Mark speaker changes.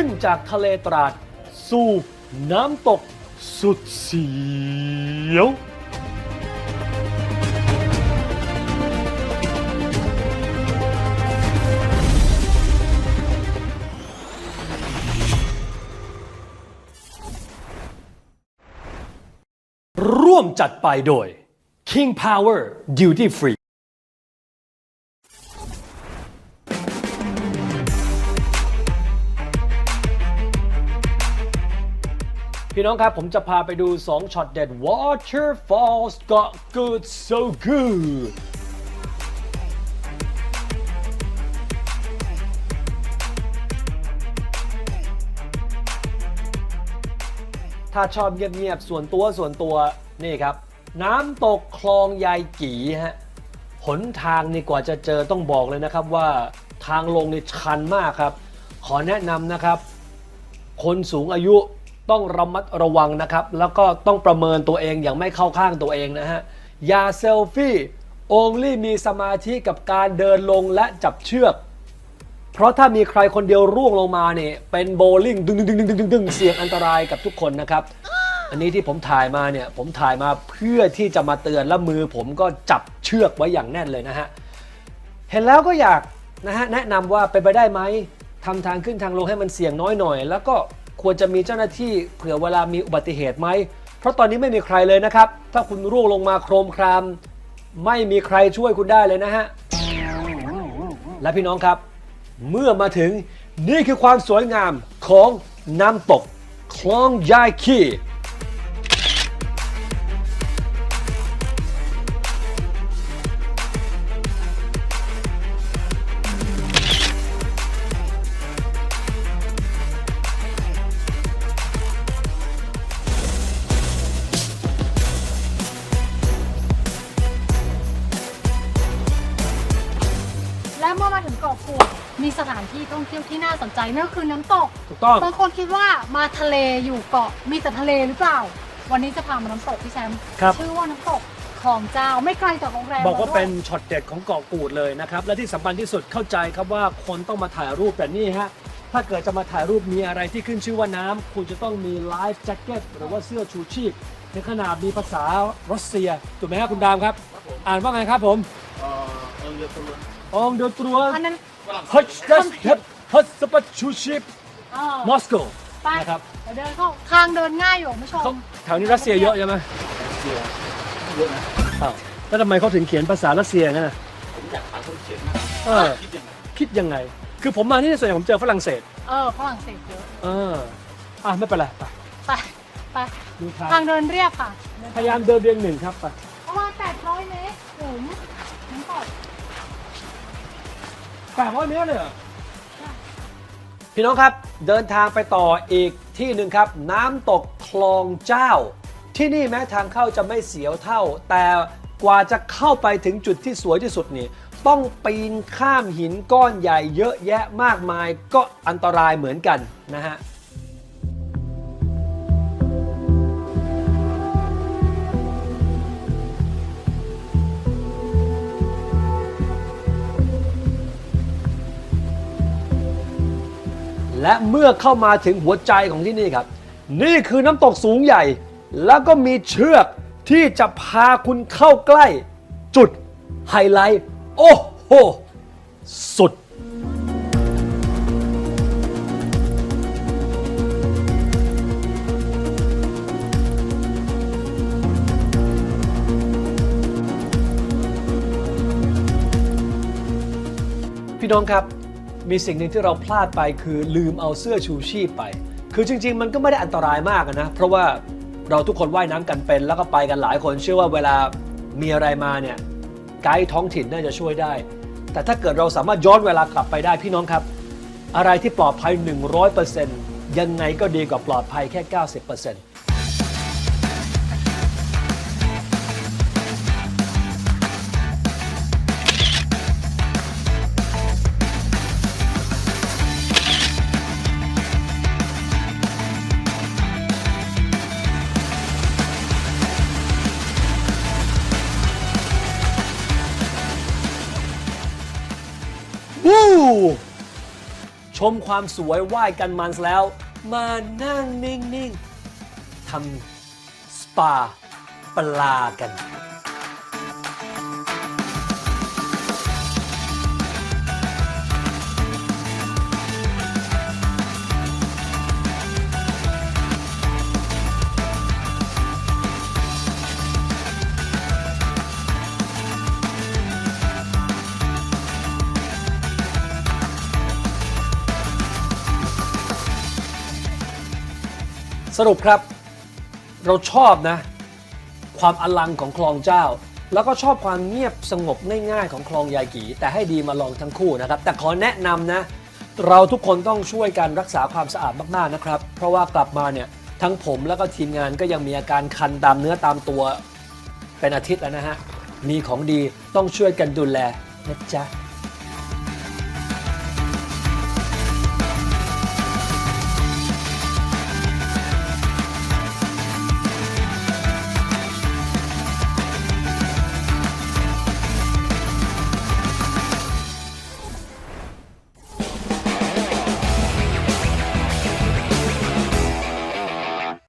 Speaker 1: ขึ้นจากทะเลตราด สู่น้ำตกสุดเสียว ร่วมจัดไปโดย King Power Duty Free พี่น้องครับ ผมจะพาไปดู 2ช็อตเด็ด Waterfalls got good so good ถ้าชอบเงียบๆ ส่วนตัวส่วนตัวนี่ครับ น้ำตกคลองยายกีฮะหนทางนี่กว่าจะเจอต้องบอกเลยนะครับว่าทางลงนี่ชันมากครับ ขอแนะนำนะครับ คนสูงอายุ ต้องระมัดระวังนะครับ แล้วก็ต้องประเมินตัวเองอย่างไม่เข้าข้างตัวเองนะฮะอย่าเซลฟี่ only มีสมาธิกับการเดินลงและจับเชือก เพราะถ้ามีใครคนเดียวร่วงลงมาเนี่ยเป็นโบลิ่งดึงดึงดึงดึงดึงดึงดึงเสี่ยงอันตรายกับทุกคนนะครับ อันนี้ที่ผมถ่ายมาเนี่ยผมถ่ายมาเพื่อที่จะมาเตือนและมือผมก็จับเชือกไว้อย่างแน่นเลยนะฮะเห็นแล้วก็อยากนะฮะแนะนำว่าเป็นไปได้ไหมทำทางขึ้นทางลงให้มันเสี่ยงน้อยหน่อย แล้วก็ ควรจะมีเจ้าหน้าที่เผื่อเวลามีอุบัติเหตุไหม เพราะตอนนี้ไม่มีใครเลยนะครับ ถ้าคุณร่วงลงมาโครมคราม ไม่มีใครช่วยคุณได้เลยนะฮะ และพี่น้องครับ เมื่อมาถึงนี่คือความสวยงามของน้ำตกคลองยายขี้
Speaker 2: สถานที่ท่องเที่ยวที่น่าสนใจนั่นก็คือน้ำตก
Speaker 1: ถูกต้อง
Speaker 2: บางคนคิดว่ามาทะเลอยู่เกาะมีแต่ทะเลหรือเปล่า วันนี้จะพามาน้ำตกพี่แซม
Speaker 1: ครับ
Speaker 2: ชื่อว่าน้ำตกของเจ้าไม่ไกลจากโรงแรม
Speaker 1: บอกว่า
Speaker 2: ราด้วย
Speaker 1: เป็นช็อตเด็ดของเกาะกูดเลยนะครับ และที่สำคัญที่สุดเข้าใจครับว่าคนต้องมาถ่ายรูปแต่นี่ฮะ ถ้าเกิดจะมาถ่ายรูปมีอะไรที่ขึ้นชื่อว่าน้ำคุณจะต้องมีไลฟ์แจ็คเก็ตหรือว่าเสื้อชูชีพในขนาดมีภาษารัสเซียถูกไหมครับคุณดามครับ อ่านว่าไงครับผม
Speaker 3: on the floor.
Speaker 1: องเดตรัว
Speaker 2: อันนั้น
Speaker 1: ฮัชดัสฮัชสปัชูชีพ
Speaker 2: เออ
Speaker 1: มอสโก
Speaker 2: ไป
Speaker 1: นะครับ
Speaker 2: เดี๋ยวเดินเข้าทางเดินง่ายอยู่คุณผู้ช
Speaker 1: เขา
Speaker 2: ม
Speaker 1: แถวนี้รัสเซียเยอะใช่ไหม
Speaker 3: เยอะนะ
Speaker 1: อ้าวแล้วทำไมเขาถึงเขียนภาษารัสเซียงั้นน่ะ
Speaker 3: ผมอยากถามคนเขียนนะ
Speaker 1: เออ
Speaker 3: คิดยังไง
Speaker 1: คิดยังไง คือผมมาที่นี่ส่วนใหญ่ผมเจอฝรั่งเศส
Speaker 2: เออฝรั่งเศสเยอะ
Speaker 1: เอออะไม่เป็นไรไป
Speaker 2: ไปไป
Speaker 1: ดูทาง
Speaker 2: ทางเดินเรียบค่ะ
Speaker 1: พยายามเดินเรียงหนึ่งครับไป
Speaker 2: ประมาณ800เมตรถึง
Speaker 1: 800 เมตรเลยเหรอพี่น้องครับเดินทางไปต่ออีกที่หนึ่งครับ น้ำตกคลองเจ้า ที่นี่แม้ทางเข้าจะไม่เสียวเท่า แต่กว่าจะเข้าไปถึงจุดที่สวยที่สุดนี่ต้องปีนข้ามหินก้อนใหญ่เยอะแยะมากมายก็อันตรายเหมือนกันนะฮะ และเมื่อเข้ามาถึงหัวใจของที่นี่ครับ นี่คือน้ำตกสูงใหญ่ แล้วก็มีเชือกที่จะพาคุณเข้าใกล้ จุดไฮไลท์ โอ้โห สุด พี่น้องครับ มีสิ่งหนึ่งที่เราพลาดไปคือลืมเอาเสื้อชูชีพไป คือจริง ๆ มันก็ไม่ได้อันตรายมากนะ เพราะว่าเราทุกคนว่ายน้ำกันเป็น แล้วก็ไปกันหลายคนเชื่อว่าเวลามีอะไรมาเนี่ยไกด์ท้องถิ่นน่าจะช่วยได้ แต่ถ้าเกิดเราสามารถย้อนเวลากลับไปได้พี่น้องครับ อะไรที่ปลอดภัย 100%ยังไงก็ดีกว่าปลอดภัยแค่ 90% วู้ชมความสวยว่ายกันมันแล้ว มานั่งนิ่ง ๆทำสปาปลากัน สรุปครับ เราชอบนะ ความอลังของคลองเจ้า แล้วก็ชอบความเงียบสงบง่ายๆของคลองยายกีแต่ให้ดีมาลองทั้งคู่นะครับ แต่ขอแนะนำนะ เราทุกคนต้องช่วยกันรักษาความสะอาดมากๆนะครับ เพราะว่ากลับมาเนี่ยทั้งผมแล้วก็ทีมงานก็ยังมีอาการคันตามเนื้อตามตัวเป็นอาทิตย์แล้วนะฮะมีของดีต้องช่วยกันดูแลนะจ๊ะ